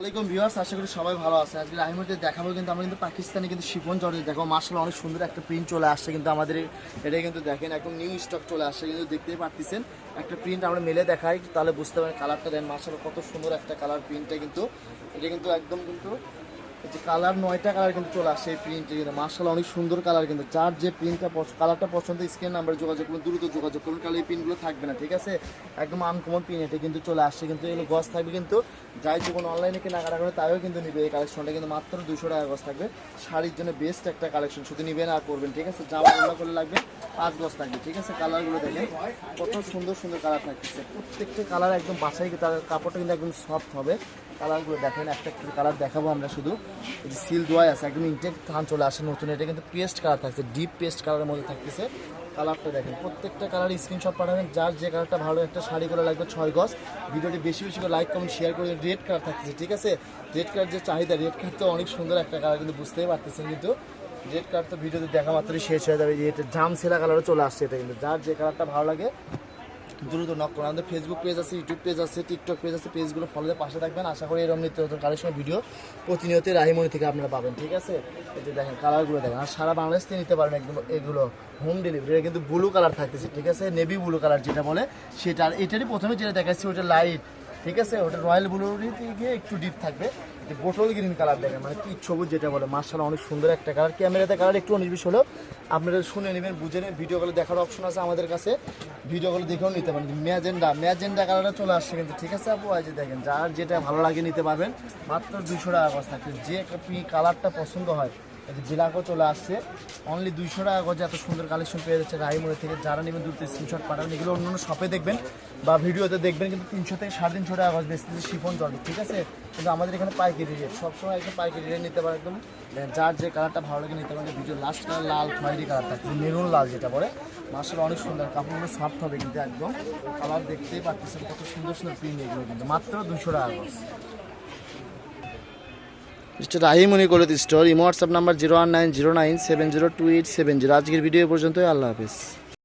আসসালামাইকুম ভিউয়ার্স, আশা করি সবাই ভালো আছে আজকে রাহিমতে দেখাবো কিন্তু আমরা কিন্তু পাকিস্তানি কিন্তু শিফন জর্জেট দেখো মার্শাল অনেক সুন্দর একটা প্রিন্ট চলে আসছে কিন্তু আমাদের এটা কিন্তু দেখেন একদম নিউ স্টক চলে আসছে কিন্তু দেখতেই পারতেছেন। একটা প্রিন্ট আমরা মেলে দেখাই, তাহলে বুঝতে পারেন কালারটা দেন মার্শাল কত সুন্দর একটা কালার প্রিন্টটা কিন্তু। এটা কিন্তু একদম কিন্তু এই যে কালার, নয়টা কালার কিন্তু চলে আসছে এই প্রিন্টে কিন্তু মার্শাল অনেক সুন্দর কালার কিন্তু। যার যে প্রিন্টটা পছন্দ কালারটা পছন্দ স্ক্রিন নাম্বারে যোগাযোগ করুন, দ্রুত যোগাযোগ করুন কালে এই পিনগুলো থাকবে না, ঠিক আছে? একদম আনকমন প্রিন্ট এটা কিন্তু চলে আসছে কিন্তু এগুলো গছ থাকবে কিন্তু, যাই যখন অনলাইনে কেনাকাটা করে তাও কিন্তু নিবে। এই কালেকশনটা কিন্তু মাত্র দুশো টাকা গছ থাকবে। শাড়ির জন্য বেস্ট একটা কালেকশন শুধু নিবেন আর করবেন, ঠিক আছে? জামা অন্য করে লাগবে, পাঁচ গছ থাকবে, ঠিক আছে? কালারগুলো দেখেন, কত সুন্দর সুন্দর কালার থাকতেছে। প্রত্যেকটা কালার একদম বাসাই তার কাপড়টা কিন্তু একদম সফট হবে। কালারগুলো দেখেন, একটা একটা কালার দেখাবো আমরা শুধু। এই যে সিল দোয়াই আছে, একদম ইনটেক থান চলে আসে নতুন। এটা কিন্তু পেস্ট কালার থাকছে ডিপ পেস্ট কালারের মধ্যে থাকতেছে। কালারটা দেখেন, প্রত্যেকটা কালার স্ক্রিনশট পাঠাবেন, যার যে কালারটা ভালো একটা শাড়ি করে লাগবে ছয় গজ। ভিডিওটি বেশি বেশি করে লাইক কমেন্ট শেয়ার করে রেড কালার থাকতেছে, ঠিক আছে? রেড কালার যে চাহিদা রেড কালার তো অনেক সুন্দর একটা কালার কিন্তু বুঝতেই পারতেছেন কিন্তু। রেড কালার তো ভিডিওতে দেখা মাত্রই শেষ হয়ে যাবে এটা জাম সেরা কালারও চলে আসছে, এটা কিন্তু। যার যে কালারটা ভালো লাগে দ্রুত নক করুন আমাদের ফেসবুক পেজ আছে ইউটিউব পেজ আছে টিকটক পেজ আছে পেজগুলো ফলোতে পাশে থাকবেন। আশা করি এরকম নিত্য নতুন কালেকশন ভিডিও প্রতিনিয়ত রাহিমণি থেকে আপনারা পাবেন, ঠিক আছে? যে দেখেন কালারগুলো দেখেন। আর সারা বাংলাদেশ থেকে নিতে পারবেন একদম এগুলো হোম ডেলিভারি এটা কিন্তু ব্লু কালার থাকতেছে, ঠিক আছে? নেভি ব্লু কালার যেটা বলে সেটা। আর এটারই প্রথমে যেটা দেখাচ্ছি, ওটা লাইট ঠিক আছে? ওটা রয়্যাল ব্লুর গিয়ে একটু ডিপ থাকবে। বোটল গ্রিন কালার দেখেন মানে কি সবুজ যেটা বলে মার্শাল অনেক সুন্দর একটা কালার ক্যামেরাতে কালার একটু উনিশ হলেও আপনারা শুনে নেবেন, বুঝে নেবেন। কলে দেখার অপশন আছে আমাদের কাছে। ভিডিও ভিডিওগুলো দেখেও নিতে পারেন। ম্যাজেন্ডা ম্যাজেন্ডা কালারটা চলে আসছে কিন্তু। ঠিক আছে আপু? আজ দেখেন, যার যেটা ভালো লাগে নিতে পারবেন, মাত্র দুশো টাকা গজ থাকছে যে কালারটা পছন্দ হয় বিলাকও চলে আসছে। অনলি দুইশো টাকা গজে এত সুন্দর কালেকশন পেয়ে যাচ্ছে রাইমোড়ে থেকে। যারা নেবেন দ্রুত স্ক্রিনশট পাঠাবেন, এগুলো অন্য শপে দেখবেন বা ভিডিওতে দেখবেন, কিন্তু তিনশো থেকে সাড়ে তিনশো টাকা গজ বেচতেছে শিফন জল, ঠিক আছে? কিন্তু আমাদের এখানে পাইকারি রেট সবসময় একদম পাইকারি রেট নিতে পারে একদম। যার যে কালারটা ভালো লাগে নিতে পারে ভিডিও লাস্ট কালার লাল খয়েরি কালারটা মেরুন লাল যেটা বলে। মাসের অনেক সুন্দর। কাপড়গুলো সফট হবে কিন্তু একদম। কালার দেখতেই পাচ্ছেন কত সুন্দর সুন্দর প্রিন্ট এগুলো কিন্তু। মাত্র দুশো টাকা গজ। মিস্টার রাহিমনি কলিত store. Imo WhatsApp number zero one nine zero nine seven zero two eight seven zero আজকের ভিডিও পর্যন্তই, আল্লাহ হাফিজ।